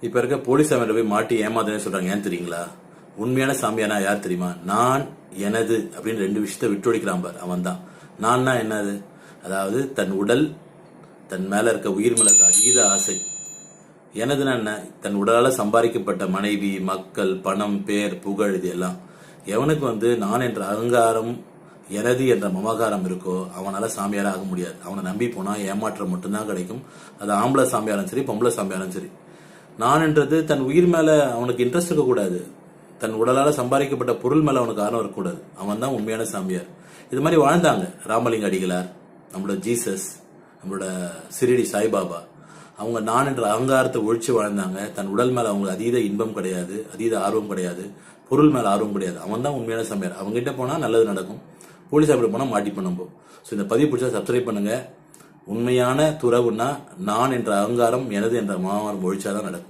இப்ப இருக்க போலீஸ் சாமியார் போய் மாட்டி ஏமாத்துறேன்னு சொல்றாங்க. ஏன் தெரியுங்களா? உண்மையான சாமியானா யார் தெரியுமா? நான் எனது அப்படின்னு ரெண்டு விஷயத்த விட்டொழிக்கிறான் பார். அவன் தான் நான்னா என்னது அதாவது தன் உடல் தன் மேல இருக்க உயிர் மேல இருக்க அதீத ஆசை. எனதுன்னா என்ன? தன் உடலால் சம்பாதிக்கப்பட்ட மனைவி மக்கள் பணம் பேர் புகழ் இது எல்லாம். எவனுக்கு வந்து நான் என்ற அகங்காரம் எனது என்ற மமகாரம் இருக்கோ அவனால் சாமியாராக ஆக முடியாது. அவனை நம்பி போனால் ஏமாற்றம் மட்டும்தான் கிடைக்கும். அது ஆம்பளை சாமியாரும் சரி பொம்பளை சாமியாரும் சரி. நான் என்றது தன் உயிர் மேலே அவனுக்கு இன்ட்ரெஸ்ட் இருக்கக்கூடாது. தன் உடலால் சம்பாதிக்கப்பட்ட பொருள் மேலே அவனுக்கு ஆர்வம் இருக்கக்கூடாது. அவன் தான் உண்மையான சாமியார். இது மாதிரி வாழ்ந்தாங்க. ராமலிங்க அடிகளார் நம்மளோட ஜீசஸ் நம்மளோட சிறிடி சாய்பாபா. அவங்க நான் என்ற அகங்காரத்தை ஒழிச்சு வாழ்ந்தாங்க. தன் உடல் மேலே அவங்களுக்கு அதீத இன்பம் கிடையாது அதீத ஆர்வம் கிடையாது. பொருள் மேலே ஆர்வம் கிடையாது. அவன் தான் உண்மையான சமையல் அவங்ககிட்ட போனால் நல்லது நடக்கும். போலீஸ் அப்படி போனால் மாட்டிப்போம் நம்ம ஸோ இந்த பதிவு பிடிச்சா சப்ஸ்கிரைப் பண்ணுங்கள் உண்மையான துறவுன்னா நான் என்ற அகங்காரம் எனது என்ற மாமரம் ஒழிச்சாதான் நடக்கும்.